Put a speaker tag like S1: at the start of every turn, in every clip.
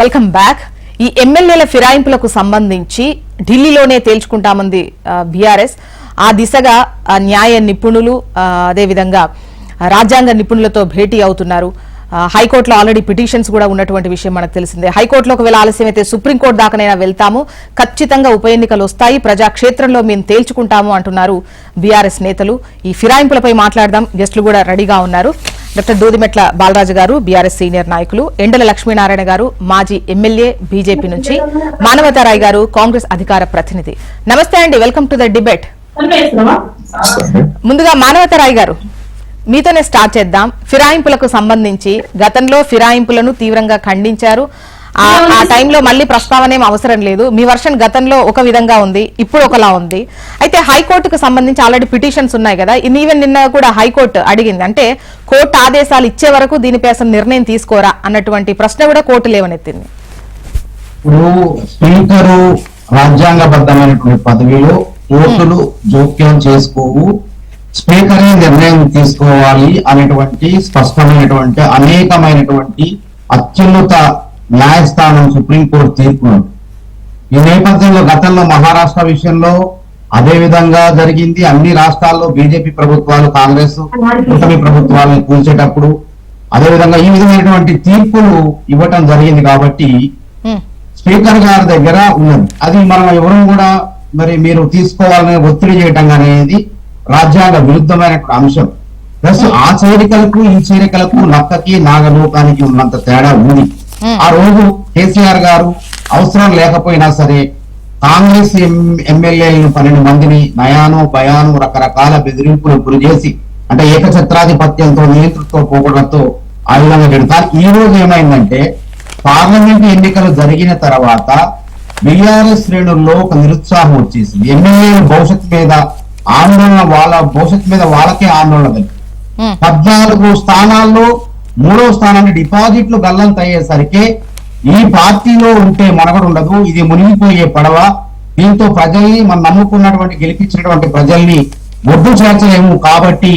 S1: Welcome back ఈ ఎమ్మెల్యేల ఫిరాయింపులకు సంబంధించి ఢిల్లీలోనే తేల్చుకుంటామంది బీఆర్ఎస్. ఆ దిశగా ఆ, న్యాయ నిపుణులు అదేవిధంగా రాజ్యాంగ నిపుణులతో భేటీ అవుతున్నారు. హైకోర్టులో ఆల్రెడీ పిటిషన్స్ కూడా ఉన్నటువంటి విషయం మనకు తెలిసిందే. హైకోర్టులో ఒకవేళ ఆలస్యం అయితే సుప్రీంకోర్టు దాకానైనా వెళ్తాము. ఖచ్చితంగా ఉప ఎన్నికలు వస్తాయి. ప్రజాక్షేత్రంలో మేము తేల్చుకుంటాము అంటున్నారు బీఆర్ఎస్ నేతలు. ఈ ఫిరాయింపులపై మాట్లాడదాం. గెస్టులు కూడా రెడీగా ఉన్నారు. డాక్టర్ దూదిమెట్ల బాలరాజు గారు బీఆర్ఎస్ సీనియర్ నాయకులు. ఎండల లక్ష్మీనారాయణ గారు మాజీ ఎమ్మెల్యే బీజేపీ నుంచి. మానవతారాయ్ గారు కాంగ్రెస్ అధికార ప్రతినిధి. నమస్తే అండి. Welcome to the debate. ముందుగా మానవతారాయ్ గారు. మీతోనే స్టార్ట్ చేద్దాం. ఫిరాయింపులకు సంబంధించి గతంలో ఫిరాయింపులను తీవ్రంగా ఖండించారు. ఆ టైంలో మళ్ళీ ప్రస్తావన ఏం అవసరం లేదు. మీ వర్షన్ గతంలో ఒక విధంగా ఉంది ఇప్పుడు ఒకలా ఉంది. అయితే హైకోర్టుకు సంబంధించి ఆల్రెడీ పిటిషన్స్ ఉన్నాయి కదా. ఈవెన్ నిన్న కూడా హైకోర్టు అడిగింది. అంటే కోర్టు ఆదేశాలు ఇచ్చే వరకు దీనిపై అసలు నిర్ణయం తీసుకోరా అన్నటువంటి ప్రశ్న కూడా కోర్టు లేవనెత్తింది.
S2: ఇప్పుడు స్పీకరు రాజ్యాంగబద్ధమైనటువంటి పదవిలో కోర్టులు జోక్యం చేసుకోవు. స్పీకరే నిర్ణయం తీసుకోవాలి అనేటువంటి స్పష్టమైనటువంటి అనేకమైనటువంటి అత్యున్నత న్యాయస్థానం సుప్రీంకోర్టు తీర్పు. ఈ నేపథ్యంలో గతంలో మహారాష్ట్ర విషయంలో అదే విధంగా జరిగింది. అన్ని రాష్ట్రాల్లో బీజేపీ ప్రభుత్వాలు కాంగ్రెస్ కూటమి ప్రభుత్వాలను కూల్చేటప్పుడు అదే విధంగా ఈ విధమైనటువంటి తీర్పులు ఇవ్వటం జరిగింది కాబట్టి స్పీకర్ గారి దగ్గర ఉన్నది. అది మనం ఎవరు కూడా మరి మీరు తీసుకోవాలని ఒత్తిడి చేయటం అనేది రాజ్యాంగ విరుద్ధమైనటువంటి అంశం ప్లస్ ఆ చేరికలకు ఈ చేరికలకు నక్కకి నాగలోకానికి ఉన్నంత తేడా ఉంది
S1: Hmm.
S2: ఆ రోజు కేసీఆర్ గారు అవసరం లేకపోయినా సరే కాంగ్రెస్ ఎమ్మెల్యేలను పన్నెండు మందిని నయాను భయాను రకరకాల బెదిరింపులు గురి చేసి అంటే ఏకఛత్రాధిపత్యంతో నియంతృత్వ పోకడంతో ఆ విధంగా. కానీ ఈ రోజు ఏమైందంటే పార్లమెంట్ ఎన్నికలు జరిగిన తర్వాత బీఆర్ఎస్ శ్రేణుల్లో ఒక నిరుత్సాహం వచ్చేసింది ఎమ్మెల్యేల భవిష్యత్తు మీద ఆందోళన వాళ్ళ భవిష్యత్తు మీద వాళ్ళకే ఆందోళన పద్నాలుగు స్థానాల్లో మూడో స్థానాన్ని డిపాజిట్లు గల్లంత అయ్యేసరికి ఈ పార్టీలో ఉంటే మనగడ ఉండదు ఇది మునిగిపోయే పడవ. దీంతో ప్రజల్ని మనం నమ్ముకున్నటువంటి గెలిపించినటువంటి ప్రజల్ని ఒడ్డు చేర్చలేము కాబట్టి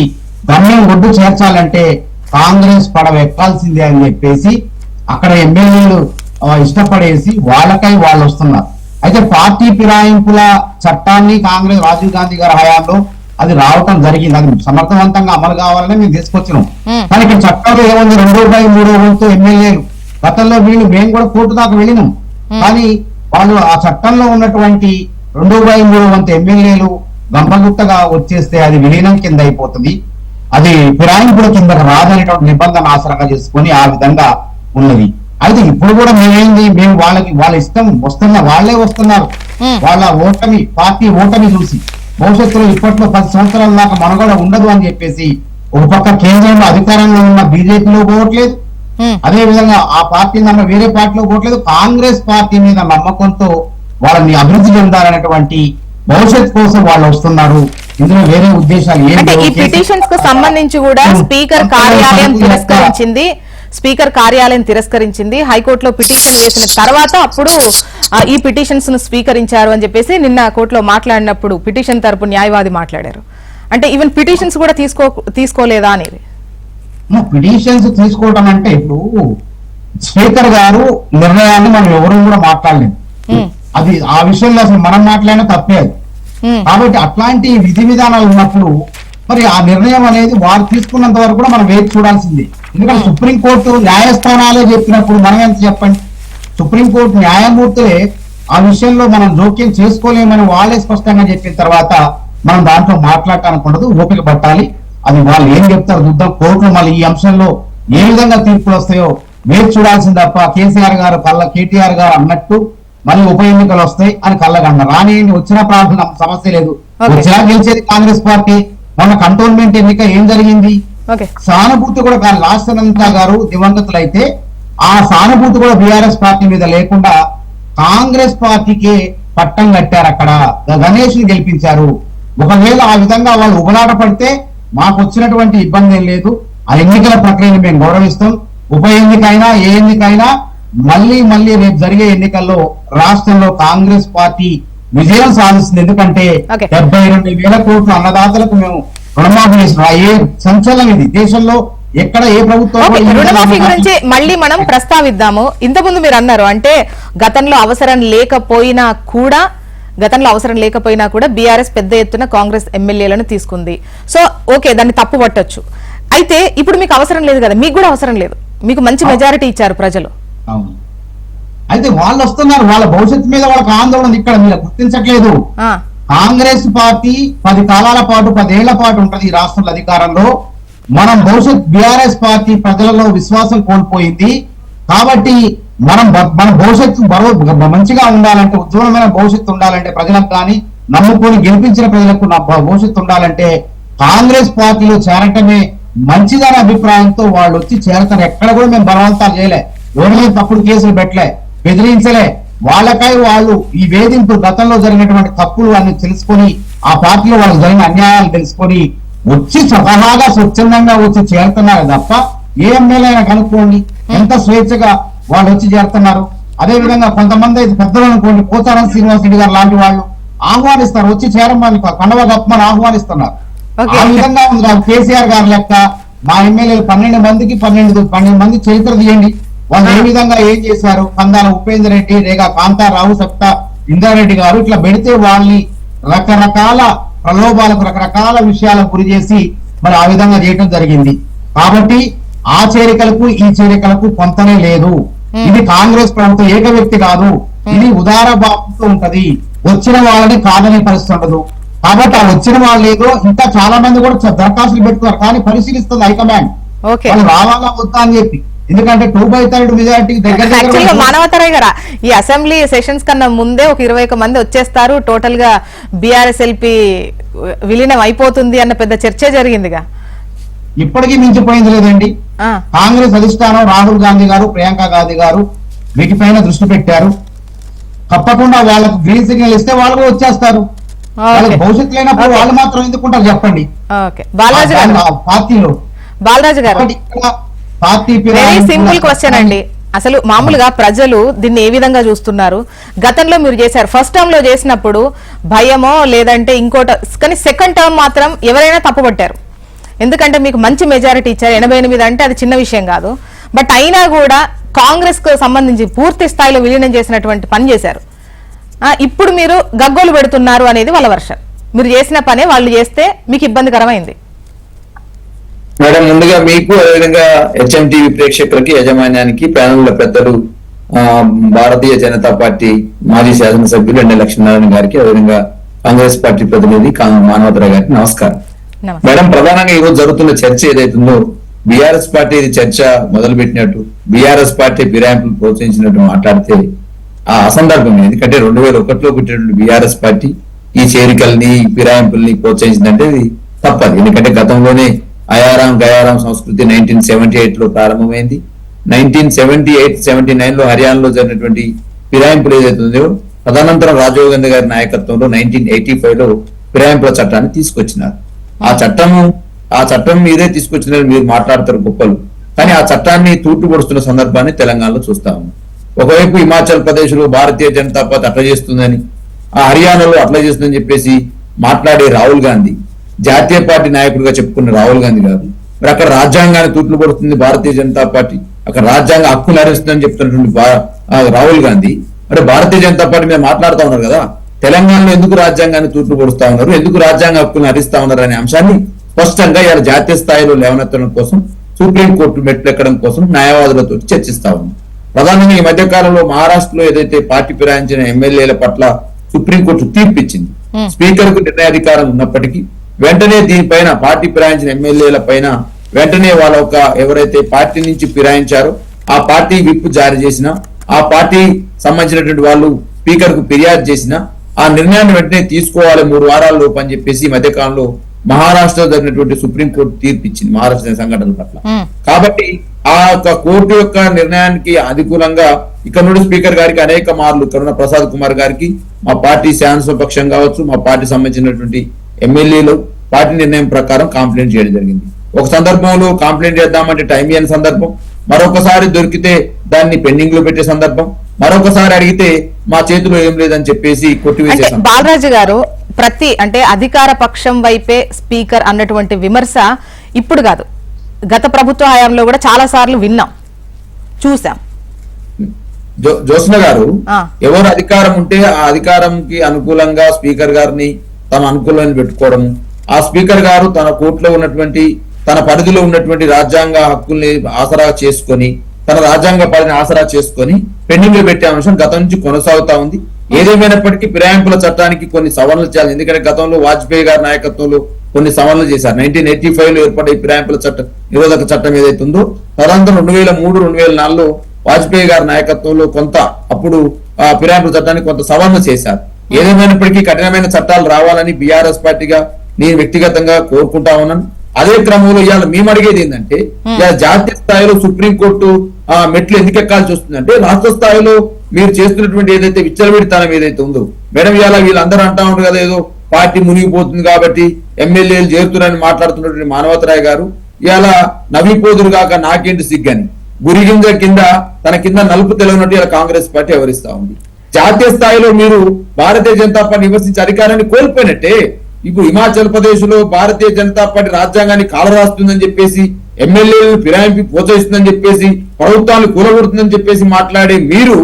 S2: గమ్యం ఒడ్డు చేర్చాలంటే కాంగ్రెస్ పడవ ఎక్కాల్సిందే అని చెప్పేసి అక్కడ ఎమ్మెల్యేలు ఇష్టపడేసి వాళ్ళకై వాళ్ళు వస్తున్నారు అయితే పార్టీ ఫిరాయింపుల చట్టాన్ని కాంగ్రెస్ రాజీవ్ గాంధీ గారి హయాంలో అది రావటం జరిగింది. అది సమర్థవంతంగా అమలు కావాలని మేము తీసుకొచ్చినాం. కానీ ఇక్కడ చట్టంలో ఏముంది? రెండో బై మూడో వంతు ఎమ్మెల్యేలు. గతంలో వీళ్ళు మేము కూడా కోర్టు దాకా వెళ్ళినాం. కానీ వాళ్ళు ఆ చట్టంలో ఉన్నటువంటి రెండో బై మూడో వంతు ఎమ్మెల్యేలు గంపగుట్టగా వచ్చేస్తే అది విలీనం కింద అయిపోతుంది. అది ఫిరాయింపుల కింద రాదనేటువంటి నిబంధన ఆసరంగా చేసుకొని ఆ విధంగా ఉన్నది. అయితే ఇప్పుడు కూడా మేమేంది మేము వాళ్ళకి వాళ్ళ ఇష్టం వస్తున్న వాళ్ళే వస్తున్నారు. వాళ్ళ ఓటమి పార్టీ ఓటమి చూసి భవిష్యత్తులో ఇప్పట్లో పది సంవత్సరాల దాకా మనగడ ఉండదు అని చెప్పేసి ఒక పక్క కేంద్రంలో అధికారంలో ఉన్న బీజేపీలో పోవట్లేదు. అదే విధంగా ఆ పార్టీ నమ్మ వేరే పార్టీలో పోవట్లేదు కాంగ్రెస్ పార్టీ మీద నమ్మకంతో వాళ్ళని అభివృద్ధి చెందాలనేటువంటి భవిష్యత్ కోసం వాళ్ళు వస్తున్నారు ఇందులో వేరే ఉద్దేశాలు ఏం
S1: అంటే ఈ. పిటిషన్స్కు సంబంధించి కూడా. స్పీకర్ కార్యాలయం తిరస్కరించింది స్పీకర్ కార్యాలయం తిరస్కరించింది. హైకోర్టులో పిటిషన్ వేసిన తర్వాత అప్పుడు ఈ పిటిషన్స్ను స్వీకరించారు అని చెప్పేసి నిన్న కోర్టులో మాట్లాడినప్పుడు పిటిషన్ తరపు న్యాయవాది మాట్లాడారు. అంటే ఈవెన్ పిటిషన్స్ కూడా తీసుకో తీసుకోలేదా అనేది?
S2: పిటిషన్స్ తీసుకోవడం అంటే ఇప్పుడు స్పీకర్ గారు నిర్ణయాన్ని మనం ఎవరు కూడా మాట్లాడలేము.
S1: ఉమ్.
S2: అది ఆ విషయంలో అసలు మనం మాట్లాడినా తప్పే కాబట్టి అట్లాంటి విధి విధానాలు ఉన్నప్పుడు మరి ఆ నిర్ణయం అనేది వారు తీసుకున్నంత వరకు కూడా మనం వేచి చూడాల్సిందే. ఎందుకంటే సుప్రీంకోర్టు న్యాయస్థానాలే చెప్పినప్పుడు మనం ఎంత చెప్పండి? సుప్రీంకోర్టు న్యాయమూర్తులే ఆ విషయంలో మనం జోక్యం చేసుకోలేమని వాళ్ళే స్పష్టంగా చెప్పిన తర్వాత మనం దాంట్లో మాట్లాడటానికి ఉండదు ఓపిక పట్టాలి. అది వాళ్ళు ఏం చెప్తారు చూద్దాం. కోర్టులో మళ్ళీ ఈ అంశంలో ఏ విధంగా తీర్పులు వస్తాయో వేచి చూడాల్సింది తప్ప కేసీఆర్ గారు కళ్ళ కేటీఆర్ గారు అన్నట్టు మళ్ళీ ఉప ఎన్నికలు వస్తాయి అని కళ్ళగన్న రానియండి వచ్చిన ప్రాంతం సమస్య లేదు. వచ్చినా గెలిచేది కాంగ్రెస్ పార్టీ. మొన్న కంటోన్మెంట్ ఎన్నిక ఏం జరిగింది? సానుభూతి కూడా కాదు లాస్ట్ అనంత గారు దివంగతులైతే ఆ సానుభూతి కూడా బీఆర్ఎస్ పార్టీ మీద లేకుండా కాంగ్రెస్ పార్టీకి పట్టం కట్టారు అక్కడ. గణేష్ని గెలిపించారు. ఒకవేళ ఆ విధంగా వాళ్ళు ఉబలాట పడితే మాకు వచ్చినటువంటి ఇబ్బంది ఏం లేదు. ఆ ఎన్నికల ప్రక్రియను మేము గౌరవిస్తాం. ఉప ఎన్నికైనా ఏ ఎన్నికైనా మళ్ళీ మళ్ళీ రేపు జరిగే ఎన్నికల్లో రాష్ట్రంలో కాంగ్రెస్ పార్టీ విజయం సాధిస్తుంది. ఎందుకంటే. డెబ్బై రెండు వేల కోట్ల అన్నదాతలకు మేము రుణమాఫీ ఏ సంచలనం ఇది? దేశంలో ఎక్కడ ఏ ప్రభుత్వం
S1: రుణమాఫీ గురించి మళ్ళీ మనం ప్రస్తావిద్దాము. ఇంతకుముందు మీరు అన్నారు అంటే గతంలో అవసరం లేకపోయినా కూడా గతంలో అవసరం లేకపోయినా కూడా బీఆర్ఎస్ పెద్ద ఎత్తున కాంగ్రెస్ ఎమ్మెల్యేలను తీసుకుంది. సో ఓకే దాన్ని తప్పు పట్టొచ్చు. అయితే ఇప్పుడు మీకు అవసరం లేదు కదా మీకు కూడా అవసరం లేదు. మీకు మంచి మెజారిటీ ఇచ్చారు ప్రజలు.
S2: అయితే వాళ్ళు వస్తున్నారు వాళ్ళ భవిష్యత్తు మీద వాళ్ళకి ఆందోళన ఇక్కడ మీరు గుర్తించట్లేదు. కాంగ్రెస్ పార్టీ పది కాలాల పాటు పదేళ్ళ పాటు ఉంటది ఈ రాష్ట్రంలో అధికారంలో. మనం భవిష్యత్ బీఆర్ఎస్ పార్టీ ప్రజలలో విశ్వాసం కోల్పోయింది. కాబట్టి మనం మన భవిష్యత్తు బరో మంచిగా ఉండాలంటే ఉజ్వలమైన భవిష్యత్తు ఉండాలంటే ప్రజలకు కానీ నమ్ముకొని గెలిపించిన ప్రజలకు నా భవిష్యత్తు ఉండాలంటే కాంగ్రెస్ పార్టీలో చేరటమే మంచిదనే అభిప్రాయంతో వాళ్ళు వచ్చి చేరతారు. ఎక్కడ కూడా మేము బలవంతాలు చేయలే. ఎవరి తప్పుడు కేసులు పెట్టలే బెదిరించలే. వాళ్ళకై వాళ్ళు ఈ వేధింపు గతంలో జరిగినటువంటి తప్పులు అన్ని తెలుసుకొని ఆ పార్టీలో వాళ్ళకి జరిగిన అన్యాయాలు తెలుసుకొని వచ్చి స్వతహాగా స్వచ్ఛందంగా వచ్చి చేరుతున్నారు తప్ప ఏ ఎమ్మెల్యే అయినా కనుక్కోండి. ఎంత స్వేచ్ఛగా వాళ్ళు వచ్చి చేరుతున్నారు. అదే విధంగా కొంతమంది అయితే పెద్దలు అనుకోండి పోతారం శ్రీనివాస్ రెడ్డి గారు లాంటి వాళ్ళు ఆహ్వానిస్తారు. వచ్చి చేరమని కండవ గప్పమని ఆహ్వానిస్తున్నారు. ఆ విధంగా ఉంది. కేసీఆర్ గారి లెక్క మా ఎమ్మెల్యేలు పన్నెండు మందికి పన్నెండు పన్నెండు మంది చరిత్ర తీయండి. వాళ్ళు ఏ విధంగా ఏం చేశారు? కందాల ఉపేందర్ రెడ్డి రేగా కాంతారావు సప్తా ఇంద్రారెడ్డి గారు ఇట్లా పెడితే వాళ్ళని రకరకాల ప్రలోభాలకు రకరకాల విషయాలకు గురి చేసి మరి ఆ విధంగా చేయటం జరిగింది. కాబట్టి ఆ చేరికలకు ఈ చేరికలకు పొంతనే లేదు. ఇది కాంగ్రెస్ ప్రభుత్వం ఏక వ్యక్తి కాదు. ఇది ఉదార భావంతో ఉంటది. వచ్చిన వాళ్ళని కాదనే పరిస్థితి ఉండదు కాబట్టి ఆ వచ్చిన వాళ్ళు ఏదో ఇంకా చాలా మంది కూడా దరఖాస్తులు పెట్టుకున్నారు. కానీ పరిశీలిస్తుంది హైకమాండ్. వాళ్ళు రావాలా వద్దా అని చెప్పి. ఎందుకంటే టూ బై థర్డ్ మెజార్టీ దగ్గర
S1: మానవతరాయ్ గారా ఈ అసెంబ్లీ సెషన్స్ కన్నా ముందే ఒక ఇరవై ఒక మంది వచ్చేస్తారు. టోటల్గా బీఆర్ఎస్ ఎల్పీ విలీనం అయిపోతుంది అన్న పెద్ద చర్చ జరిగిందిగా.
S2: ఇప్పటికీ మించిపోయింది లేదండి. కాంగ్రెస్ అధిష్టానం రాహుల్ గాంధీ గారు ప్రియాంక గాంధీ గారు వీటిపైన దృష్టి పెట్టారు. తప్పకుండా వాళ్ళకు గ్రీన్ సిగ్నల్ ఇస్తే వాళ్ళు కూడా వచ్చేస్తారు. భవిష్యత్తు లేనప్పుడు వాళ్ళు మాత్రం ఎందుకుంటారు చెప్పండి.
S1: బాలరాజు గారు.
S2: పార్టీలో.
S1: బాలరాజు గారు.
S2: పార్టీ
S1: వెరీ సింపుల్ క్వశ్చన్ అండి. అసలు మామూలుగా ప్రజలు దీన్ని ఏ విధంగా చూస్తున్నారు? గతంలో మీరు చేశారు. ఫస్ట్ టర్మ్లో చేసినప్పుడు భయమో లేదంటే ఇంకోట కానీ సెకండ్ టర్మ్ మాత్రం ఎవరైనా తప్పుపట్టారు. ఎందుకంటే మీకు మంచి మెజారిటీ ఇచ్చారు. ఎనభై ఎనిమిది అంటే అది చిన్న విషయం కాదు. బట్ అయినా కూడా కాంగ్రెస్కు సంబంధించి పూర్తి స్థాయిలో విలీనం చేసినటువంటి పని చేశారు. ఆ, ఇప్పుడు మీరు గగ్గోలు పెడుతున్నారు అనేది వాళ్ళ వర్షం మీరు చేసిన పనే వాళ్ళు చేస్తే మీకు ఇబ్బందికరమైంది.
S3: మేడం ముందుగా మీకు అదేవిధంగా హెచ్ఎం టీవీ ప్రేక్షకులకి యజమాన్యానికి ప్యానెల్ పెద్దలు ఆ, భారతీయ జనతా పార్టీ మాజీ శాసనసభ్యులు ఎండ లక్ష్మీనారాయణ గారికి అదేవిధంగా కాంగ్రెస్ పార్టీ ప్రతినిధి మానవతరావు గారికి నమస్కారం. మేడం ప్రధానంగా ఈరోజు జరుగుతున్న చర్చ ఏదైతుందో బీఆర్ఎస్ పార్టీ చర్చ మొదలు పెట్టినట్టు బీఆర్ఎస్ పార్టీ ఫిరాయింపులు ప్రోత్సహించినట్టు మాట్లాడితే ఆ అసందర్భం ఎందుకంటే రెండు వేల ఒకటిలో పుట్టినటువంటి బీఆర్ఎస్ పార్టీ ఈ చేరికల్ని ఫిరాయింపుల్ని ప్రోత్సహించిందంటే ఇది తప్పదు. ఎందుకంటే గతంలోనే అయారాం గయారాం సంస్కృతి నైన్టీన్ సెవెంటీ ఎయిట్లో ప్రారంభమైంది. నైన్టీన్ సెవెంటీ ఎయిట్ సెవెంటీ నైన్లో హర్యానాలో జరిగినటువంటి ఫిరాయింపులు ఏదైతే ఉందో తదనంతరం రాజీవ్ గాంధీ గారి నాయకత్వంలో నైన్టీన్ ఎయిటీ ఫైవ్లో ఫిరాయింపుల చట్టాన్ని తీసుకొచ్చినారు. ఆ చట్టము ఆ చట్టం మీదే తీసుకొచ్చినారు మీరు మాట్లాడతారు గొప్పలు. కానీ ఆ చట్టాన్ని తూట్టుపడుస్తున్న సందర్భాన్ని తెలంగాణలో చూస్తాము ఒకవైపు హిమాచల్ ప్రదేశ్లో భారతీయ జనతా పార్టీ అట్లా చేస్తుందని ఆ హర్యానాలో అట్లా చేస్తుందని చెప్పేసి మాట్లాడే రాహుల్ గాంధీ జాతీయ పార్టీ నాయకుడిగా చెప్పుకున్న రాహుల్ గాంధీ గారు మరి అక్కడ రాజ్యాంగాన్ని తూట్లు పడుతుంది భారతీయ జనతా పార్టీ అక్కడ రాజ్యాంగ హక్కులు హరిస్తుందని చెప్తున్నటువంటి రాహుల్ గాంధీ మరి భారతీయ జనతా పార్టీ మీద మాట్లాడుతా ఉన్నారు కదా తెలంగాణలో ఎందుకు రాజ్యాంగాన్ని తూట్లు పొడుస్తా ఉన్నారు ఎందుకు రాజ్యాంగ హక్కులను హరిస్తా ఉన్నారు అనే అంశాన్ని స్పష్టంగా ఇవాళ జాతీయ స్థాయిలో లేవనెత్తడం కోసం సుప్రీంకోర్టు మెట్లు ఎక్కడం కోసం న్యాయవాదులతో చర్చిస్తా ఉంది ప్రధానంగా ఈ మధ్య కాలంలో మహారాష్ట్రలో ఏదైతే పార్టీ ఫిరాయించిన ఎమ్మెల్యేల పట్ల సుప్రీంకోర్టు తీర్పు ఇచ్చింది. స్పీకర్కు నిర్ణయాధికారం ఉన్నప్పటికీ వెంటనే దీనిపైన పార్టీ ఫిరాయించిన ఎమ్మెల్యేల పైన వెంటనే వాళ్ళ ఒక ఎవరైతే పార్టీ నుంచి ఫిరాయించారో ఆ పార్టీ విప్ జారీ చేసిన ఆ పార్టీ సంబంధించినటువంటి వాళ్ళు స్పీకర్కు ఫిర్యాదు చేసిన ఆ నిర్ణయాన్ని వెంటనే తీసుకోవాలి మూడు వారాల లోపు అని చెప్పేసి ఈ మధ్య కాలంలో మహారాష్ట్రలో జరిగినటువంటి సుప్రీంకోర్టు తీర్పు ఇచ్చింది మహారాష్ట్ర సంఘటనల పట్ల. కాబట్టి ఆ యొక్క కోర్టు యొక్క నిర్ణయానికి అనుకూలంగా ఇక్కడ నుండి స్పీకర్ గారికి అనేక మార్లు కరుణ ప్రసాద్ కుమార్ గారికి మా పార్టీ శాసనసభపక్షం కావచ్చు మా పార్టీ సంబంధించినటువంటి ఎమ్మెల్యేలు పార్టీ నిర్ణయం ప్రకారం కంప్లైంట్ చేయడం జరిగింది. ఒక సందర్భంలో కంప్లైంట్ చేద్దామంటే టైం ఇయ్యని సందర్భం. మరొకసారి దొరికితే దాన్ని పెండింగ్లో పెట్టే సందర్భం. మరొకసారి అడిగితే మా చేతిలో ఏం లేదని చెప్పేసి కొట్టివేసే.
S1: బాలరాజు గారు ప్రతి అంటే అధికార పక్షం వైపే స్పీకర్ అన్నటువంటి విమర్శ ఇప్పుడు కాదు. గత ప్రభుత్వ హయాంలో కూడా చాలా సార్లు విన్నాం. చూసాం.
S3: జో- జ్యోత్స్న గారు. ఎవరు అధికారం ఉంటే ఆ అధికారంకి అనుకూలంగా స్పీకర్ గారిని తన అనుకూలంగా పెట్టుకోవడం ఆ స్పీకర్ గారు తన కోర్టులో ఉన్నటువంటి తన పరిధిలో ఉన్నటువంటి రాజ్యాంగ హక్కుల్ని ఆసరా చేసుకొని తన రాజ్యాంగ పరిధిని ఆసరా చేసుకొని పెండింగ్లో పెట్టే అంశం గతం నుంచి కొనసాగుతా ఉంది. ఏదేమైనప్పటికీ ఫిరాయింపుల చట్టానికి కొన్ని సవరణలు చేయాలి. ఎందుకంటే గతంలో వాజ్పేయి గారి నాయకత్వంలో కొన్ని సవరణలు చేశారు. నైన్టీన్ ఎయిటీ ఫైవ్లో ఏర్పడే ఈ ఫిరాయింపుల చట్టం నిరోధక చట్టం ఏదైతే ఉందో తదనంతరం రెండు వేల మూడు రెండు వేల నాలుగులో వాజ్పేయి గారి నాయకత్వంలో కొంత అప్పుడు ఆ ఫిరాయింపుల చట్టాన్ని కొంత సవరణ చేశారు. ఏదేమైనప్పటికీ కఠినమైన చట్టాలు రావాలని బీఆర్ఎస్ పార్టీగా నేను వ్యక్తిగతంగా కోరుకుంటా ఉన్నాను. అదే క్రమంలో ఇవాళ మేము అడిగేది ఏంటంటే ఇవాళ జాతీయ స్థాయిలో సుప్రీంకోర్టు ఆ మెట్లు ఎందుకు ఎక్కాల్సి వస్తుందంటే రాష్ట్ర స్థాయిలో మీరు చేస్తున్నటువంటి ఏదైతే విచ్చలవిడితనం ఏదైతే ఉందో మేడం ఇవాళ వీళ్ళందరూ అంటా ఉన్నారు కదా ఏదో పార్టీ మునిగిపోతుంది కాబట్టి ఎమ్మెల్యేలు చేరుతున్నారని మాట్లాడుతున్నటువంటి మానవతరాయ్ గారు ఇవాళ నవ్విపోదురు కాక నాకేంటి సిగ్గని. గురిగింజ కింద తన కింద నలుపు తెలియనట్టు ఇలా కాంగ్రెస్ పార్టీ వివరిస్తా ఉంది. జాతీయ స్థాయిలో మీరు భారతీయ జనతా పార్టీ విమర్శించే అధికారాన్ని కోల్పోయినట్టే ఇప్పుడు హిమాచల్ ప్రదేశ్లో భారతీయ జనతా పార్టీ రాజ్యాంగాన్ని కాలరాస్తుందని చెప్పేసి ఎమ్మెల్యేలను ఫిరాయింపి ప్రోత్సహిస్తుందని చెప్పేసి ప్రభుత్వాన్ని కూలగొడుతుందని చెప్పేసి మాట్లాడే మీరు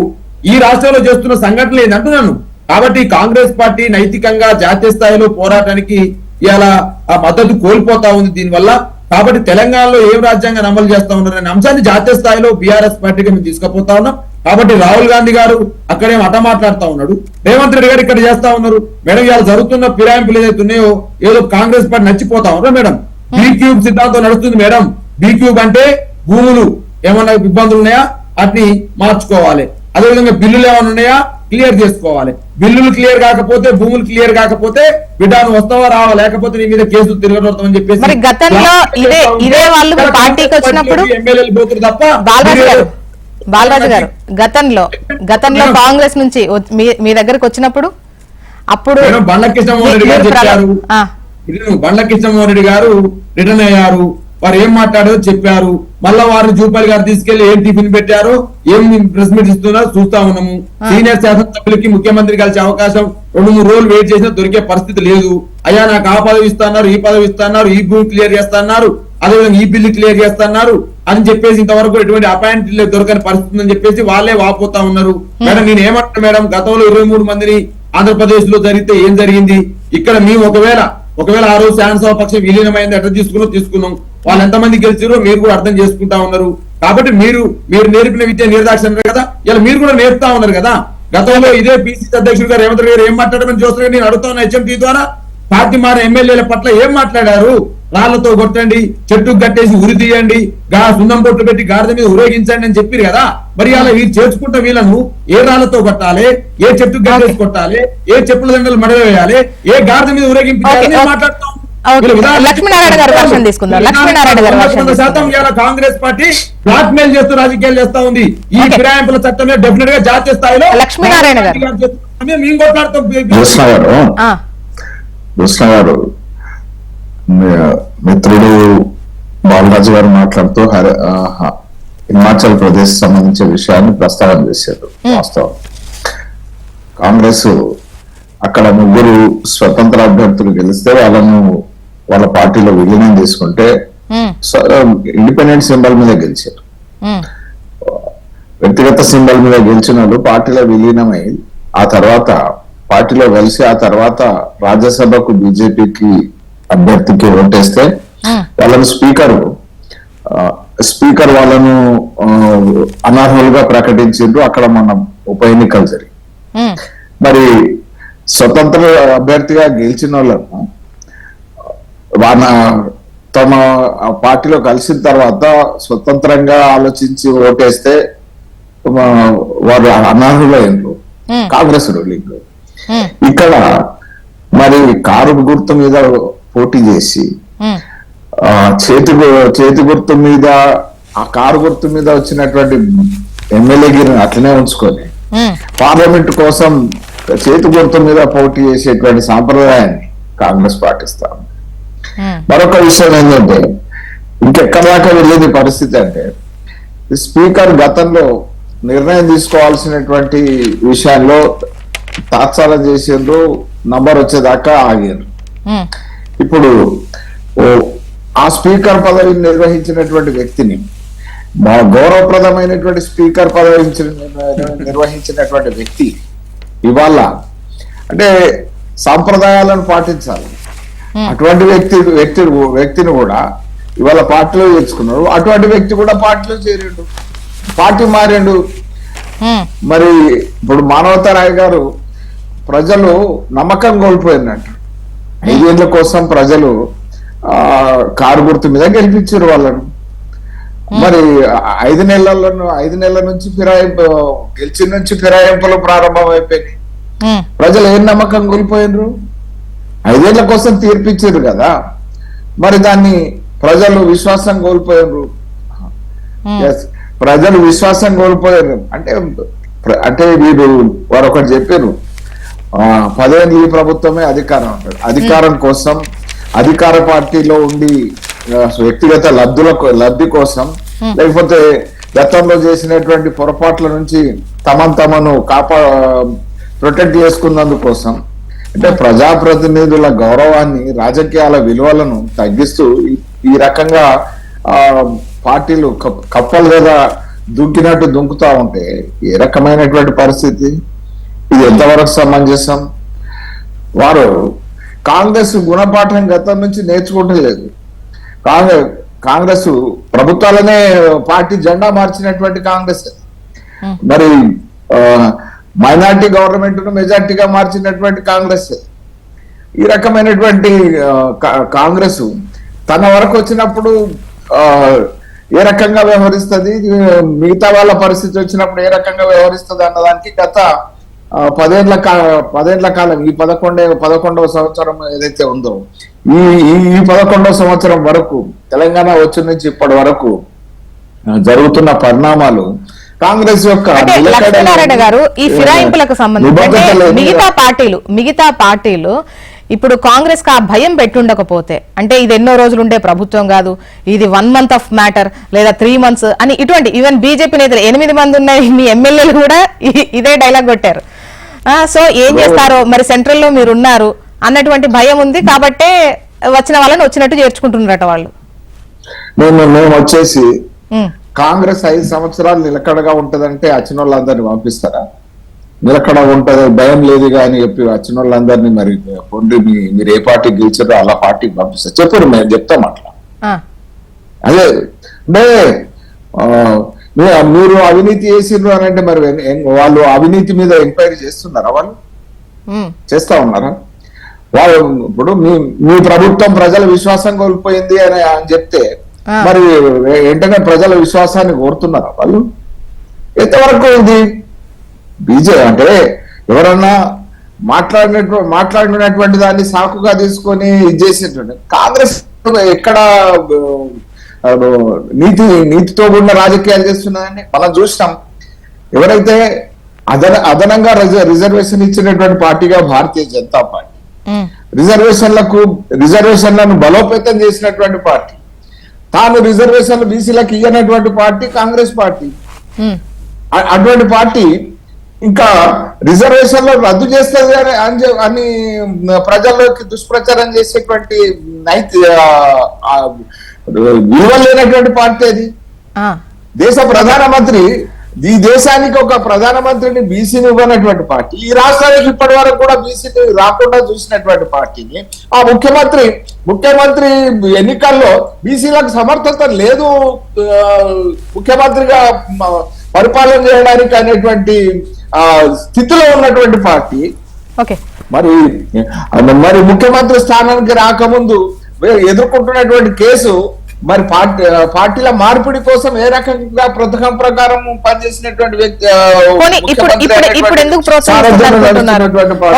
S3: ఈ రాష్ట్రంలో చేస్తున్న సంఘటనలు ఏంటంటున్నాను కాబట్టి కాంగ్రెస్ పార్టీ నైతికంగా జాతీయ స్థాయిలో పోరాటానికి ఇలా ఆ మద్దతు కోల్పోతా ఉంది దీనివల్ల. కాబట్టి తెలంగాణలో ఏం రాజ్యాంగాన్ని అమలు చేస్తా ఉన్నారు అనే అంశాన్ని జాతీయ స్థాయిలో బీఆర్ఎస్ పార్టీగా మేము తీసుకుపోతా ఉన్నాం. కాబట్టి రాహుల్ గాంధీ గారు అక్కడేం అట మాట్లాడుతా ఉన్నాడు. రేవంత్ రెడ్డి గారు ఇక్కడ చేస్తా ఉన్నారు. మేడం ఇవాళ జరుగుతున్న ఫిరాయింపులు ఏదైతే ఉన్నాయో ఏదో కాంగ్రెస్ పార్టీ నచ్చిపోతా ఉన్నారు మేడం? బీ క్యూబ్ సిద్ధాంతం నడుస్తుంది మేడం. బీ క్యూబ్ అంటే భూములు. ఏమన్నా ఇబ్బందులు ఉన్నాయా? వాటిని మార్చుకోవాలి. అదేవిధంగా బిల్లులు ఏమైనా ఉన్నాయా? క్లియర్ చేసుకోవాలి. బిల్లులు క్లియర్ కాకపోతే భూములు క్లియర్ కాకపోతే నువ్వు వస్తావా రావా? లేకపోతే నీ మీద కేసులు తిరగబడతామని చెప్పేసి
S1: మరి గతంలో ఇదే- ఇదే వాళ్ళు మీ పార్టీకి వచ్చినప్పుడు
S3: ఎమ్మెల్యేలు పోతురు తప్ప
S1: బాలరాజు గారు గతంలో గతంలో కాంగ్రెస్ నుంచి మీ- దగ్గరకు వచ్చినప్పుడు అప్పుడు
S3: బండ్ల కృష్ణమోహన్ రెడ్డి గారు చెప్పారు. బండ్ల కృష్ణమోహన్ రెడ్డి గారు రిటర్న్ అయ్యారు. వారు ఏం మాట్లాడారో చెప్పారు. మళ్ళా వారిని జూపాలి గారు తీసుకెళ్ళి ఏం టిఫిన్ పెట్టారో ఏం ప్రెస్ మీట్ ఇస్తున్నారో చూస్తా ఉన్నాము. సీనియర్ శాసనసభ్యులకి ముఖ్యమంత్రి కలిసే అవకాశం రెండు మూడు రోజులు వెయిట్ చేసినా దొరికే పరిస్థితి లేదు. అయ్యా నాకు ఆ పదవి ఇస్తున్నారు ఈ పదవి ఇస్తున్నారు ఈ భూమి క్లియర్ చేస్తున్నారు అదేవిధంగా ఈ బిల్లు క్లియర్ చేస్తున్నారు. అని చెప్పేసి ఇంతవరకు ఎటువంటి అపాయింట్ దొరకని పరిస్థితి ఉందని చెప్పేసి వాళ్ళే వాపోతా ఉన్నారు. మేడం నేను ఏమంటున్నా మేడం గతంలో ఇరవై మూడు మందిని ఆంధ్రప్రదేశ్లో జరిగితే ఏం జరిగింది? ఇక్కడ మేము ఒకవేళ ఒకవేళ ఆ రోజు శాసనసభ పక్షం విలీనమైంది ఎట్లా తీసుకున్నాం తీసుకున్నాం. వాళ్ళు ఎంతమంది గెలిచారో మీరు కూడా అర్థం చేసుకుంటా ఉన్నారు. కాబట్టి మీరు మీరు నేర్పిన విద్య నిర్దాక్షణ కదా? ఇలా మీరు కూడా నేర్పుతా ఉన్నారు కదా? గతంలో ఇదే పిసిసి అధ్యక్షుడు గారు రేవంత్ రెడ్డి గారు ఏం మాట్లాడమని చూస్తున్నారు నేను అడుగుతాను హెచ్ఎంటీ ద్వారా. పార్టీ మారిన ఎమ్మెల్యేల పట్ల ఏం మాట్లాడారు రాళ్ళతో కొట్టండి చెట్టుకు కట్టేసి ఉరి తీయండి గా సున్నం బొట్టు పెట్టి గాడిద మీద ఊరేగించండి అని చెప్పారు కదా మరి అలా వీరు చేర్చుకుంటే వీళ్ళను ఏ రాళ్ళతో కొట్టాలి ఏ చెట్టుకు కట్టేసి కొట్టాలి ఏ చెప్పుల దండలు మడవ వేయాలి ఏ గాడిద మీద
S1: ఓకే.
S3: మాట్లాడతాం
S1: ఓకే.
S3: వీళ్ళ ఉదాహరణ
S1: లక్ష్మీనారాయణ గారి వర్షన్ తీసుకుందాం. లక్ష్మీనారాయణ గారి వర్షన్
S3: వంద శాతం. ఇవాళ కాంగ్రెస్ పార్టీ బ్లాక్ మెయిల్ చేస్తూ రాజకీయాలు చేస్తా ఉంది ఈ. ఫిరాయింపుల చట్టమే డెఫినెట్గా జాతీయ స్థాయిలో
S1: లక్ష్మీనారాయణ గారు.
S3: మేము కొట్లాడుతాం
S4: కృష్ణ గారు మిత్రుడు బాలరాజు గారు మాట్లాడుతూ హిమాచల్ ప్రదేశ్ సంబంధించిన విషయాన్ని ప్రస్తావన చేశారు వాస్తవం. కాంగ్రెస్ అక్కడ ముగ్గురు స్వతంత్ర అభ్యర్థులు గెలిస్తే వాళ్ళను వాళ్ళ పార్టీలో విలీనం చేసుకుంటే ఇండిపెండెంట్ సింబల్ మీద గెలిచారు. వ్యక్తిగత సింబల్ మీద గెలిచిన వాళ్ళు పార్టీలో విలీనమై ఆ తర్వాత పార్టీలో కలిసి ఆ తర్వాత రాజ్యసభకు బీజేపీకి అభ్యర్థికి ఓటేస్తే వాళ్ళను స్పీకర్. స్పీకర్ వాళ్ళను అనర్హులుగా ప్రకటించిండ్రు అక్కడ మన ఉప ఎన్నికలు జరిగి. మరి స్వతంత్ర అభ్యర్థిగా గెలిచిన వాళ్ళను వాళ్ళ తమ పార్టీలో కలిసిన తర్వాత స్వతంత్రంగా ఆలోచించి ఓటేస్తే వారు అనర్హులైనరు కాంగ్రెస్ రూలింగ్. ఇక్కడ మరి కారు గుర్తు మీద పోటీ చేసి చేతి చేతి గుర్తు మీద ఆ కారు గుర్తు మీద వచ్చినటువంటి ఎమ్మెల్యే గిరిని అట్లనే ఉంచుకొని పార్లమెంట్ కోసం చేతి గుర్తు మీద పోటీ చేసేటువంటి సాంప్రదాయాన్ని కాంగ్రెస్ పాటిస్తాం మరొక విషయం ఏంటంటే ఇంకెక్కడ దాకా వెళ్ళేది పరిస్థితి అంటే స్పీకర్ గతంలో నిర్ణయం తీసుకోవాల్సినటువంటి విషయాల్లో తాత్సారం చేసిండ్రు నంబర్ వచ్చేదాకా ఆగారు ఇప్పుడు ఆ స్పీకర్ పదవిని నిర్వహించినటువంటి వ్యక్తిని మా గౌరవప్రదమైనటువంటి స్పీకర్ పదవి నిర్వహించినటువంటి వ్యక్తి ఇవాళ అంటే సాంప్రదాయాలను పాటించాలి. అటువంటి వ్యక్తి వ్యక్తి వ్యక్తిని కూడా ఇవాళ పార్టీలో చేర్చుకున్నారు. అటువంటి వ్యక్తి కూడా పార్టీలో చేరిండు. పార్టీ మారిండు. మరి ఇప్పుడు మానవతారాయ్ గారు ప్రజలు నమ్మకం కోల్పోయినట్టు. ఐదేళ్ళ కోసం ప్రజలు ఆ కారు గుర్తు మీద గెలిపించారు వాళ్ళను. మరి ఐదు నెలలను ఐదు నెలల నుంచి ఫిరాయింపు గెలిచిన నుంచి ఫిరాయింపులు ప్రారంభం అయిపోయినాయి ప్రజలు ఏం నమ్మకం కోల్పోయినరు? ఐదేళ్ళ కోసం తీర్పిచ్చారు కదా. మరి దాన్ని ప్రజలు విశ్వాసం కోల్పోయారు. Yes. ప్రజలు విశ్వాసం కోల్పోయారు అంటే అంటే వీరు వారు ఒకటి చెప్పారు. పదేళ్ళు ఈ ప్రభుత్వమే అధికారం అంటారు. అధికారం కోసం అధికార పార్టీలో ఉండి వ్యక్తిగత లబ్ధుల లబ్ధి కోసం లేకపోతే గతంలో చేసినటువంటి పొరపాట్ల నుంచి తమను తమను కాపా ప్రొటెక్ట్ చేసుకున్నందుకోసం అంటే ప్రజాప్రతినిధుల గౌరవాన్ని రాజకీయాల విలువలను తగ్గిస్తూ ఈ- రకంగా ఆ పార్టీలు కప్- కప్పలు కదా దుంకినట్టు దుంకుతా ఉంటే ఏ రకమైనటువంటి పరిస్థితి? ఇది ఎంతవరకు సమంజసం? వారు కాంగ్రెస్ గుణపాఠం గతం నుంచి నేర్చుకోవట్లేదు కాంగ్రెస్ కాంగ్రెస్ ప్రభుత్వాలనే పార్టీ జెండా మార్చినటువంటి కాంగ్రెస్. మరి మైనార్టీ గవర్నమెంట్ను మెజార్టీగా మార్చినటువంటి కాంగ్రెస్. ఈ రకమైనటువంటి కాంగ్రెస్ తన వరకు వచ్చినప్పుడు ఏ రకంగా వ్యవహరిస్తుంది? మిగతా వాళ్ళ పరిస్థితి వచ్చినప్పుడు ఏ రకంగా వ్యవహరిస్తుంది అన్నదానికి గత పదేళ్ళ కా పదేళ్ళ కాలం ఈ పదకొండే పదకొండవ సంవత్సరం ఏదైతే ఉందో ఈ ఈ- పదకొండవ సంవత్సరం వరకు తెలంగాణ వచ్చిన నుంచి ఇప్పటి వరకు జరుగుతున్న పరిణామాలు కాంగ్రెస్ యొక్క
S1: లక్ష్మీనారాయణ గారు ఈ ఫిరాయింపులకు సంబంధించి మిగతా పార్టీలు మిగతా పార్టీలు ఇప్పుడు కాంగ్రెస్కి ఆ భయం పెట్టుండకపోతే అంటే ఇది ఎన్నో రోజులు ఉండే ప్రభుత్వం కాదు ఇది వన్ మంత్ ఆఫ్ మ్యాటర్ లేదా త్రీ మంత్స్ అని ఇటువంటి ఈవెన్ బీజేపీ నేతలు ఎనిమిది మంది ఉన్నాయి మీ ఎమ్మెల్యేలు కూడా ఇదే డైలాగ్ కొట్టారు. సో ఏం చేస్తారో? మరి సెంట్రల్లో మీరు ఉన్నారు అన్నటువంటి భయం ఉంది కాబట్టే వచ్చిన వాళ్ళని వచ్చినట్టు చేర్చుకుంటున్నారట వాళ్ళు.
S4: మేము మేము వచ్చేసి కాంగ్రెస్ ఐదు సంవత్సరాలు నిలకడగా ఉంటదంటే వచ్చిన వాళ్ళందరినీ పంపిస్తారా? నిలకడ ఉంటది భయం లేదు అని చెప్పి వచ్చిన వాళ్ళందరినీ మరి పొండి మీరు ఏ పార్టీకి గెలిచారో అలా పార్టీకి పంపిస్తారు. చెప్పరు మేము చెప్తాం అట్లా. అదే అంటే మీరు అవినీతి చేసిండ్రు అని అంటే మరి వాళ్ళు అవినీతి మీద ఎంక్వైరీ చేస్తున్నారా వాళ్ళు? చేస్తా ఉన్నారా? వాళ్ళు ఇప్పుడు మీ మీ ప్రభుత్వం ప్రజల విశ్వాసం కోల్పోయింది అని అని చెప్తే. మరి వెంటనే ప్రజల విశ్వాసాన్ని కోరుతున్నారా వాళ్ళు? ఎంతవరకు ఇది బీజే అంటే ఎవరన్నా మాట్లాడినట్టు మాట్లాడినటువంటి దాన్ని సాకుగా తీసుకొని ఇది చేసేటువంటి కాంగ్రెస్ ఎక్కడ నీతి నీతితో కూడిన రాజకీయాలు చేస్తున్నదండి మనం చూసినాం. ఎవరైతే అదన అదనంగా రిజ- రిజర్వేషన్ ఇచ్చినటువంటి పార్టీగా భారతీయ జనతా పార్టీ. రిజర్వేషన్లకు రిజర్వేషన్లను బలోపేతం చేసినటువంటి పార్టీ. తాను రిజర్వేషన్లు బీసీలకు ఇయ్యనటువంటి పార్టీ కాంగ్రెస్ పార్టీ. అటువంటి పార్టీ ఇంకా రిజర్వేషన్లు రద్దు చేస్తుంది అని అని ప్రజల్లోకి దుష్ప్రచారం చేసేటువంటి నైతి విలువ లేనటువంటి పార్టీ అది. దేశ ప్రధానమంత్రి ఈ దేశానికి ఒక ప్రధానమంత్రిని బీసీని ఇవ్వనటువంటి పార్టీ. ఈ రాష్ట్రానికి ఇప్పటి వరకు కూడా బీసీని రాకుండా చూసినటువంటి పార్టీని ఆ ముఖ్యమంత్రి ముఖ్యమంత్రి ఎన్నికల్లో బీసీలకు సమర్థత లేదు ముఖ్యమంత్రిగా పరిపాలన చేయడానికి అనేటువంటి ఆ, స్థితిలో ఉన్నటువంటి పార్టీ. మరి మరి ముఖ్యమంత్రి స్థానానికి రాకముందు ఎదుర్కొంటున్నటువంటి కేసు మరి పార్టీ పార్టీల మార్పిడి కోసం ఏ రకంగా పథకం ప్రకారం పనిచేసినటువంటి వ్యక్తి
S1: ఇప్పుడు ఎందుకు.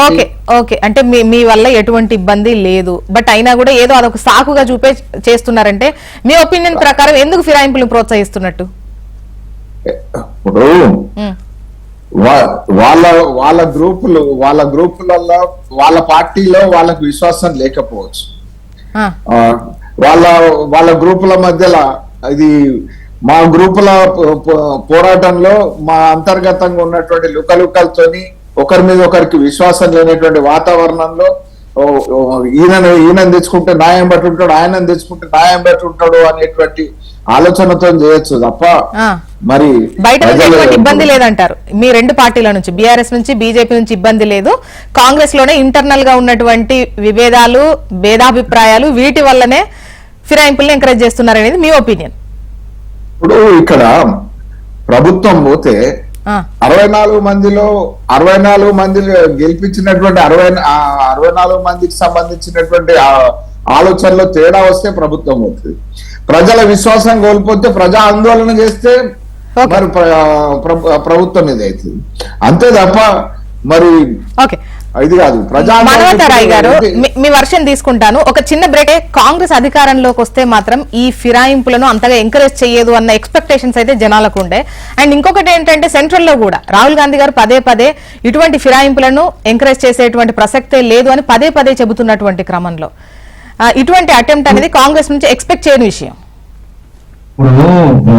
S1: Okay okay. అంటే మీ మీ వల్ల ఎటువంటి ఇబ్బంది లేదు. బట్ అయినా కూడా ఏదో అదొక సాకుగా చూపే చేస్తున్నారంటే మీ ఒపీనియన్ ప్రకారం ఎందుకు ఫిరాయింపులు ప్రోత్సహిస్తున్నట్టు?
S4: ఇప్పుడు వాళ్ళ వాళ్ళ గ్రూపులు వాళ్ళ గ్రూపులలో వాళ్ళ పార్టీలో వాళ్ళకు విశ్వాసం లేకపోవచ్చు. వాళ్ళ వాళ్ళ గ్రూపుల మధ్యలో ఇది మా గ్రూపుల పోరాటంలో మా అంతర్గతంగా ఉన్నటువంటి లుకలుకలతోని ఒకరి మీద ఒకరికి విశ్వాసం లేనటువంటి వాతావరణంలో ఈయన ఈయన తెచ్చుకుంటే న్యాయం బట్టి ఉంటాడు ఆయన తెచ్చుకుంటే న్యాయం బట్టి ఉంటాడు అనేటువంటి ఆలోచనతో చేయొచ్చు తప్ప. మరి
S1: బయట ఇబ్బంది లేదంటారు. మీ రెండు పార్టీల నుంచి బీఆర్ఎస్ నుంచి బీజేపీ నుంచి ఇబ్బంది లేదు. కాంగ్రెస్లోనే ఇంటర్నల్గా ఉన్నటువంటి విభేదాలు భేదాభిప్రాయాలు వీటి వల్లనే ఫిరాయింపుల్ని ఎంకరేజ్ చేస్తున్నారు అనేది మీ ఒపీనియన్
S4: ఇప్పుడు ఇక్కడ ప్రభుత్వం పోతే అరవై నాలుగు మందిలో అరవై నాలుగు మంది గెలిపించినటువంటి అరవై అరవై నాలుగు మందికి సంబంధించినటువంటి ఆలోచనలో తేడా వస్తే ప్రభుత్వం అవుతుంది ప్రజల విశ్వాసం కోల్పోతే ప్రజా ఆందోళన చేస్తే. మరి ప్ర- ప్ర- ప్రభుత్వం ఇది అవుతుంది. అంతే తప్ప మరి ఇది కాదు.
S1: గారు మీ- వర్షన్ తీసుకుంటాను. ఒక చిన్న బ్రేక్ కాంగ్రెస్ అధికారంలోకి వస్తే మాత్రం ఈ ఫిరాయింపులను అంతగా ఎంకరేజ్ చేయదు అన్న ఎక్స్పెక్టేషన్స్ అయితే జనాలకు ఉండే. అండ్ ఇంకొకటి ఏంటంటే సెంట్రల్లో కూడా రాహుల్ గాంధీ గారు పదే పదే ఇటువంటి ఫిరాయింపులను ఎంకరేజ్ చేసేటువంటి ప్రసక్తే లేదు అని పదే పదే చెబుతున్నటువంటి క్రమంలో. ఇటువంటి అటెంప్ట్ అనేది కాంగ్రెస్ నుంచి ఎక్స్పెక్ట్ చేయని విషయం.
S2: ఇప్పుడు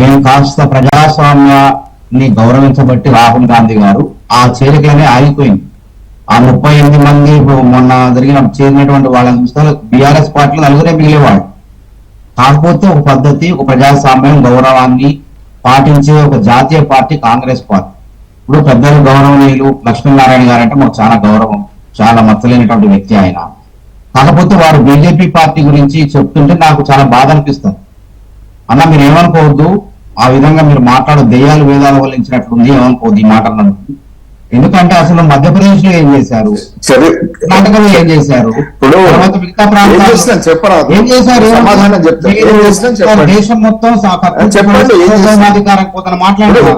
S2: మేము కాస్త ప్రజాస్వామ్యాన్ని గౌరవించబట్టి రాహుల్ గాంధీ గారు ఆ చేరికలనే ఆగిపోయింది. ఆ ముప్పై ఎనిమిది మంది ఇప్పుడు మొన్న జరిగిన చేరినటువంటి వాళ్ళని చూస్తే బీఆర్ఎస్ పార్టీలో నలుగురే మిగిలేవాడు కాకపోతే ఒక పద్ధతి ఒక ప్రజాస్వామ్యం గౌరవాన్ని పాటించే ఒక జాతీయ పార్టీ కాంగ్రెస్ పార్టీ. ఇప్పుడు పెద్దలు గౌరవనీయులు లక్ష్మీనారాయణ గారు అంటే మాకు చాలా గౌరవం చాలా మచ్చలేనటువంటి వ్యక్తి ఆయన. కాకపోతే వారు బీజేపీ పార్టీ గురించి చెప్తుంటే నాకు చాలా బాధ అనిపిస్తుంది. అన్న మీరు ఏమనుకోవద్దు. ఆ విధంగా మీరు మాట్లాడు దెయ్యాలు వేదాలు వల్లించినట్లుంది ఏమనుకోవద్దు ఈ మాటలను ఎందుకంటే అసలు మధ్యప్రదేశ్లో ఏం చేశారు? కర్ణాటకలో ఏం చేశారు? తర్వాత మిగతా
S4: చెప్పరాదు.
S2: ఏం చేశారు. దేశం మొత్తం? సార్వభౌమాధికారం పోతున్న మాట్లాడారు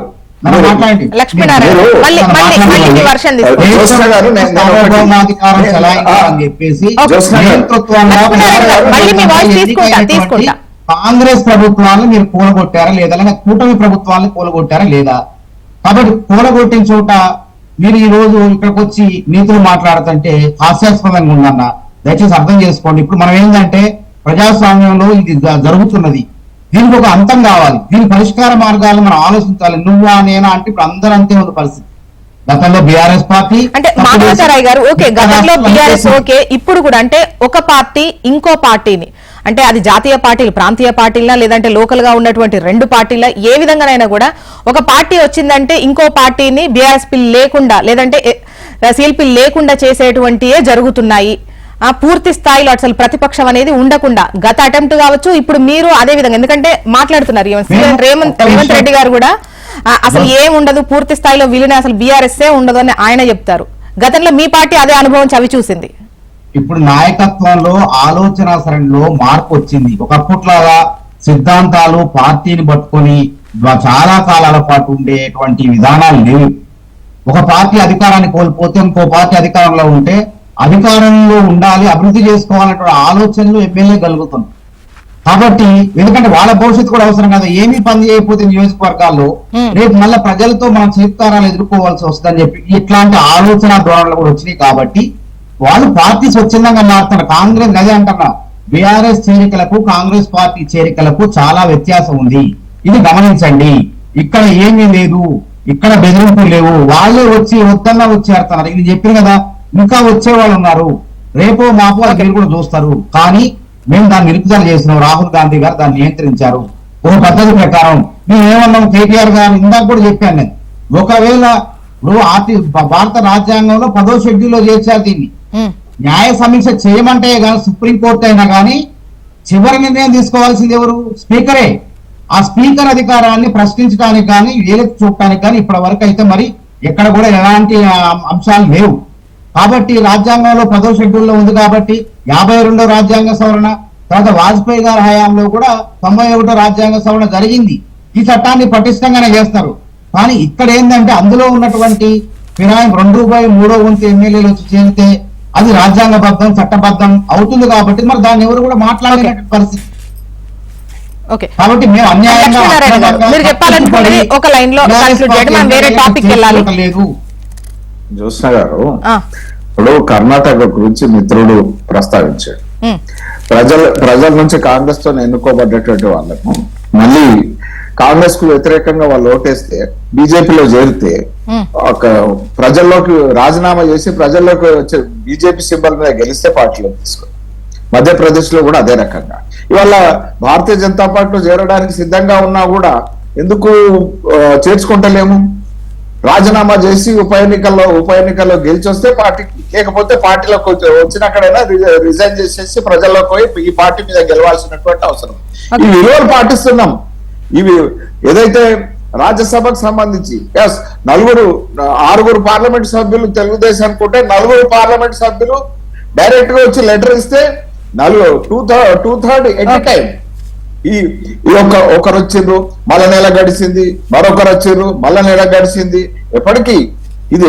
S2: కాంగ్రెస్ ప్రభుత్వాలను మీరు కూలగొట్టారా లేదా లేక కూటమి ప్రభుత్వాలను కూలగొట్టారా లేదా? కాబట్టి కూలగొట్టిన చోట మీరు ఈ రోజు ఇక్కడికి వచ్చి నీతులు మాట్లాడుతుంటే హాస్యాస్పదంగా ఉందన్న. దయచేసి అర్థం చేసుకోండి. ఇప్పుడు మనం ఏంటంటే ప్రజాస్వామ్యంలో ఇది జరుగుతున్నది. దీనికి ఒక అంతం కావాలి. దీని పరిష్కార మార్గాలు మనం ఆలోచించాలి. నువ్వా నేనా అంటే ఇప్పుడు అందరూ అంతే ఉంది పరిస్థితి. గతంలో బీఆర్ఎస్ పార్టీ
S1: అంటే మాధవసారాయ్ గారు? ఓకే గతంలో బీఆర్ఎస్ ఓకే. ఇప్పుడు కూడా అంటే ఒక పార్టీ ఇంకో పార్టీని. అంటే అది జాతీయ పార్టీలు ప్రాంతీయ పార్టీలా లేదంటే లోకల్గా ఉన్నటువంటి రెండు పార్టీల ఏ విధంగానైనా కూడా ఒక పార్టీ వచ్చిందంటే ఇంకో పార్టీని బీఆర్ఎస్ పిల్ లేకుండా లేదంటే సిఎల్పి లేకుండా చేసేటువంటివే జరుగుతున్నాయి. ఆ పూర్తి స్థాయిలో అసలు ప్రతిపక్షం అనేది ఉండకుండా గత అటెంప్ట్ కావచ్చు ఇప్పుడు మీరు అదే విధంగా ఎందుకంటే మాట్లాడుతున్నారు రేవంత్ రేవంత్. రెడ్డి గారు కూడా అసలు ఏం ఉండదు పూర్తి స్థాయిలో విలీన అసలు బీఆర్ఎస్ ఉండదు అని ఆయన చెప్తారు. గతంలో మీ పార్టీ అదే అనుభవం చవి చూసింది.
S2: ఇప్పుడు నాయకత్వంలో ఆలోచన సరణిలో మార్పు వచ్చింది. ఒకప్పట్లాగా సిద్ధాంతాలు పార్టీని పట్టుకొని చాలా కాలాల పాటు ఉండేటువంటి విధానాలు లేవు. ఒక పార్టీ అధికారాన్ని కోల్పోతే ఇంకో పార్టీ అధికారంలో ఉంటే అధికారంలో ఉండాలి అభివృద్ధి చేసుకోవాలనే ఆలోచనలు ఎమ్మెల్యే కలుగుతుంది కాబట్టి ఎందుకంటే వాళ్ళ భవిష్యత్తు కూడా అవసరం కదా. ఏమీ పని చేయకపోతే నియోజకవర్గాల్లో
S1: Hmm.
S2: రేపు మళ్ళీ ప్రజలతో మనం చేస్తారాలు ఎదుర్కోవాల్సి వస్తుందని చెప్పి ఇట్లాంటి ఆలోచన ధోరణులు కూడా వచ్చినాయి కాబట్టి వాళ్ళు పార్టీ స్వచ్ఛందంగా మారుతున్నారు. కాంగ్రెస్ అదే అంటున్నా. బీఆర్ఎస్ చేరికలకు కాంగ్రెస్ పార్టీ చేరికలకు చాలా వ్యత్యాసం ఉంది. ఇది గమనించండి. ఇక్కడ ఏమీ లేదు. ఇక్కడ బెదిరింపులు లేవు. వాళ్ళే వచ్చి వద్దన్నా వచ్చి ఆడుతున్నారు. ఇది చెప్పిన కదా. ఇంకా వచ్చే వాళ్ళు ఉన్నారు. రేపో మాపో అది కూడా చూస్తారు. కానీ మేము దాన్ని నిలుపుదల చేసినాం. రాహుల్ గాంధీ గారు దాన్ని నియంత్రించారు. ఒక పద్ధతి ప్రకారం మేము ఏమన్నాం? కేటీఆర్ గారు ఇందాక కూడా చెప్పాను నేను. ఒకవేళ ఇప్పుడు ఆర్టీ భారత రాజ్యాంగంలో పదో షెడ్యూల్లో చేర్చారు దీన్ని. న్యాయ సమీక్ష చేయమంటే కానీ సుప్రీంకోర్టు అయినా కానీ చివరి నిర్ణయం తీసుకోవాల్సింది ఎవరు? స్పీకరే. ఆ స్పీకర్ అధికారాన్ని ప్రశ్నించడానికి కానీ వేలెత్తి చూపడానికి కానీ ఇప్పటి వరకు అయితే మరి ఎక్కడ కూడా ఎలాంటి అంశాలు లేవు. కాబట్టి రాజ్యాంగంలో పదో షెడ్యూల్లో ఉంది కాబట్టి యాభై రెండో రాజ్యాంగ సవరణ తర్వాత వాజ్పేయి గారి హయాంలో కూడా తొంభై ఒకటో రాజ్యాంగ సవరణ జరిగింది. ఈ చట్టాన్ని పటిష్టంగానే చేస్తారు. కానీ ఇక్కడ ఏంటంటే అందులో ఉన్నటువంటి ఫిరాయింపు రెండు బై మూడో వంతు ఎమ్మెల్యేలు వచ్చి చేరితే అది రాజ్యాంగబద్ధం చట్టబద్ధం అవుతుంది కాబట్టి మరి దాన్ని ఎవరు కూడా మాట్లాడే పరిస్థితి. కాబట్టి మేము అన్యాయంగా
S1: మీరు చెప్పాలనుకున్నది ఒక లైన్లో వేరే
S2: పార్టీ
S1: topic కి వెళ్ళాలి.
S4: జ్యోత్స్న గారు ఇప్పుడు కర్ణాటక గురించి మిత్రుడు ప్రస్తావించాడు. ప్రజల ప్రజల నుంచి కాంగ్రెస్తో ఎన్నుకోబడ్డటువంటి వాళ్ళకు మళ్ళీ కాంగ్రెస్కు వ్యతిరేకంగా వాళ్ళు ఓటేస్తే బీజేపీలో చేరితే. ఒక ప్రజల్లోకి రాజీనామా చేసి ప్రజల్లోకి వచ్చే బీజేపీ సింబల్ మీద గెలిస్తే పార్టీలో తీసుకో మధ్యప్రదేశ్లో కూడా అదే రకంగా. ఇవాళ భారతీయ జనతా పార్టీలో చేరడానికి సిద్ధంగా ఉన్నా కూడా ఎందుకు చేర్చుకుంటలేము? రాజీనామా చేసి ఉప ఎన్నికల్లో ఉప ఎన్నికల్లో గెలిచి వస్తే పార్టీకి లేకపోతే పార్టీలోకి వచ్చి- వచ్చినక్కడైనా రిజైన్ చేసేసి ప్రజల్లోకి పోయి ఈ పార్టీ మీద గెలవాల్సినటువంటి అవసరం. ఈ విలువలు పాటిస్తున్నాం. ఇవి ఏదైతే రాజ్యసభకు సంబంధించి ఎస్ నలుగురు ఆరుగురు పార్లమెంట్ సభ్యులు తెలుగుదేశానికి ఉంటే నలుగురు పార్లమెంట్ సభ్యులు డైరెక్ట్గా వచ్చి లెటర్ ఇస్తే నలుగురు two third two third at time ఈ ఈ ఒక ఒకరు వచ్చిండ్రు మళ్ళా నెల గడిచింది మరొకరు వచ్చిండ్రు మళ్ళా నెల గడిచింది. ఎప్పటికీ ఇది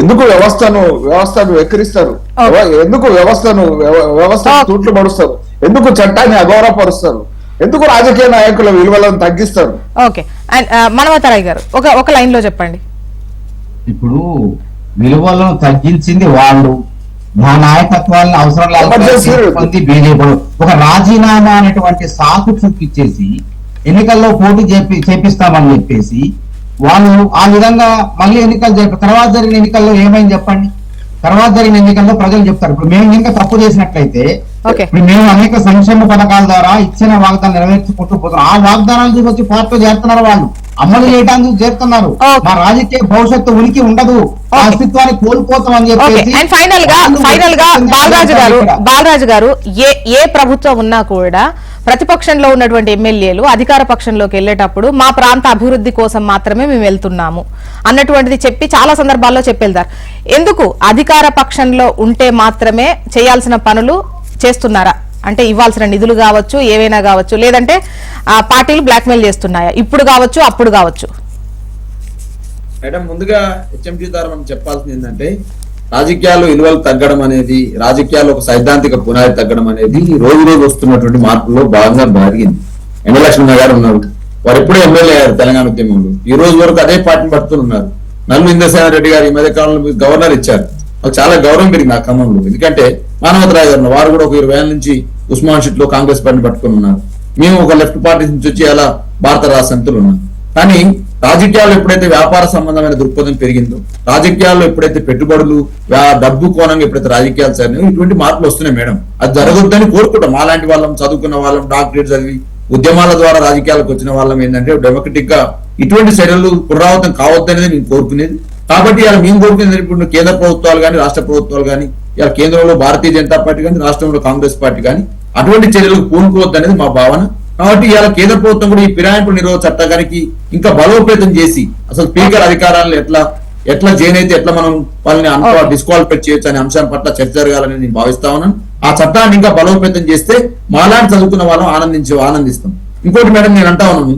S4: ఎందుకు వ్యవస్థను వ్యవస్థను వెక్కిరిస్తారు? ఎవ- ఎందుకు వ్యవస్థను వ్యవ- వ్యవస్థను
S1: Okay.
S4: తూట్లు పడుస్తారు ఎందుకు చట్టాన్ని అగౌరవపరుస్తారు ఎందుకు రాజకీయ నాయకుల విలువలను తగ్గిస్తారు?
S1: ఓకే. అండ్ మనవతరాయ్ గారు ఒక ఒక లైన్లో చెప్పండి.
S2: ఇప్పుడు విలువలను తగ్గించింది వాళ్ళు. మా నాయకత్వాన్ని అవసరం. లేకపోతే బీజేపీ ఒక రాజీనామా అనేటువంటి సాకు చూపించేసి ఎన్నికల్లో పోటీ చేపి చేపిస్తామని చెప్పేసి వాళ్ళు ఆ విధంగా మళ్ళీ ఎన్నికలు జరిపి తర్వాత జరిగిన ఎన్నికల్లో ఏమైంది చెప్పండి తర్వాత జరిగిన ఎన్నికల్లో ప్రజలు చెప్తారు ఇప్పుడు మేము ఇంకా తప్పు చేసినట్లయితే. ఇప్పుడు మేము అనేక సంక్షేమ పథకాల ద్వారా ఇచ్చిన వాగ్దానం నెరవేర్చుకుంటూ పోతున్నాం ఆ వాగ్దానాలు చూసి వచ్చి పార్టీలో చేరుతున్నారు వాళ్ళు అమలు చేయడానికి చేరుతున్నారు
S1: Okay.
S2: మా రాజకీయ భవిష్యత్తు ఉనికి ఉండదు. అస్తిత్వాన్ని కోల్పోతాం అని
S1: అండ్ ఫైనల్గా
S2: ఫైనల్గా
S1: బాలరాజు గారు. బాలరాజు గారు ఏ ఏ ప్రభుత్వం ఉన్నా కూడా ప్రతిపక్షంలో ఉన్నటువంటి ఎమ్మెల్యేలు అధికార పక్షంలోకి వెళ్ళేటప్పుడు మా ప్రాంత అభివృద్ధి కోసం మాత్రమే మేము వెళ్తున్నాము అన్నటువంటిది చెప్పి చాలా సందర్భాల్లో చెప్పెళ్తారు ఎందుకు అధికార పక్షంలో ఉంటే మాత్రమే చేయాల్సిన పనులు చేస్తున్నారా అంటే ఇవ్వాల్సిన నిధులు కావచ్చు ఏవైనా కావచ్చు లేదంటే పార్టీలు బ్లాక్మెయిల్ చేస్తున్నాయా? ఇప్పుడు కావచ్చు అప్పుడు కావచ్చు.
S3: మేడం ముందుగా హెచ్ఎంటీ ద్వారా మనం చెప్పాల్సింది ఏంటంటే రాజకీయాలు విలువలు తగ్గడం అనేది రాజకీయాలు ఒక సైద్ధాంతిక పునాది తగ్గడం అనేది రోజు రోజు వస్తున్నటువంటి మార్పుల్లో భాగంగా జరిగింది. ఎండలక్ష్మణ గారు ఉన్నారు. వారు ఎప్పుడూ ఎమ్మెల్యే అయ్యారు తెలంగాణ ఉద్యమంలో. ఈ రోజు వరకు అదే పార్టీని పట్టుకుని ఉన్నారు. నల్లు ఇంద్రసేన రెడ్డి గారు ఈ మధ్య కాలంలో గవర్నర్ ఇచ్చారు. చాలా గౌరవం పెరిగింది ఆ క్రమంలో. ఎందుకంటే మానవతరాయ్ గారు వారు కూడా ఒక ఇరవై ఏళ్ళ నుంచి ఉస్మాన్ షీట్లో కాంగ్రెస్ పార్టీని పట్టుకుని ఉన్నారు. మేము ఒక లెఫ్ట్ పార్టీ నుంచి వచ్చి అలా భారత రాష్ట్ర ఉన్నాం. కానీ రాజకీయాల్లో ఎప్పుడైతే వ్యాపార సంబంధమైన దృక్పథం పెరిగిందో రాజకీయాల్లో ఎప్పుడైతే పెట్టుబడులు డబ్బు కోణంగా ఎప్పుడైతే రాజకీయాలు సరినాయో ఇటువంటి మార్పులు వస్తున్నాయి మేడం. అది జరగొద్దని కోరుకుంటాం. మాలాంటి వాళ్ళం చదువుకున్న వాళ్ళం డాక్టరేట్ చదివి ఉద్యమాల ద్వారా రాజకీయాలకు వచ్చిన వాళ్ళం ఏంటంటే డెమోక్రటిక్గా ఇటువంటి చర్యలు పునరావృతం కావద్దనేది నేను కోరుకునేది. కాబట్టి ఇలా మేము కోరుకునేది ఇప్పుడు కేంద్ర ప్రభుత్వాలు కానీ రాష్ట్ర ప్రభుత్వాలు కానీ ఇలా కేంద్రంలో భారతీయ జనతా పార్టీ కానీ రాష్ట్రంలో కాంగ్రెస్ పార్టీ కానీ అటువంటి చర్యలకు పూనుకోవద్దు అనేది మా భావన. కాబట్టి ఇవాళ కేంద్ర ప్రభుత్వం కూడా ఈ ఫిరాయింపు నిరోధ చట్టానికి ఇంకా బలోపేతం చేసి అసలు స్పీకర్ అధికారాలను ఎట్లా ఎట్లా జైన్ అయితే ఎట్లా మనం వాళ్ళని అంత. డిస్క్వాలిఫై చేయొచ్చు అనే అంశం పట్ల చర్చ జరగాలని నేను భావిస్తా ఉన్నాను. ఆ చట్టాన్ని ఇంకా బలోపేతం చేస్తే మాలాంటి చదువుకున్న వాళ్ళం ఆనందించి ఆనందిస్తాం. ఇంకోటి మేడం నేను అంటా ఉన్నాను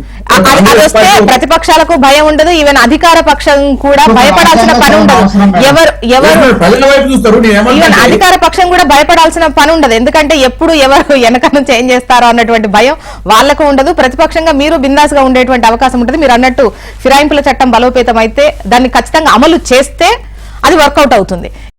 S1: ప్రతిపక్షాలకు భయం ఉండదు ఈవెన్ అధికార పక్షం కూడా భయపడాల్సిన పని ఉండదు. ఎవరు ఎవరు
S3: ప్రజల వైపు చూస్తారు
S1: ఈవెన్ అధికార పక్షం కూడా భయపడాల్సిన పని ఉండదు. ఎందుకంటే ఎప్పుడు ఎవరు వెనక నుంచి ఏం చేస్తారో అన్నటువంటి భయం వాళ్ళకు ఉండదు. ప్రతిపక్షంగా మీరు బిందాస్గా ఉండేటువంటి అవకాశం ఉంటుంది. మీరు అన్నట్టు ఫిరాయింపుల చట్టం బలోపేతం అయితే దాన్ని ఖచ్చితంగా అమలు చేస్తే అది వర్కౌట్ అవుతుంది.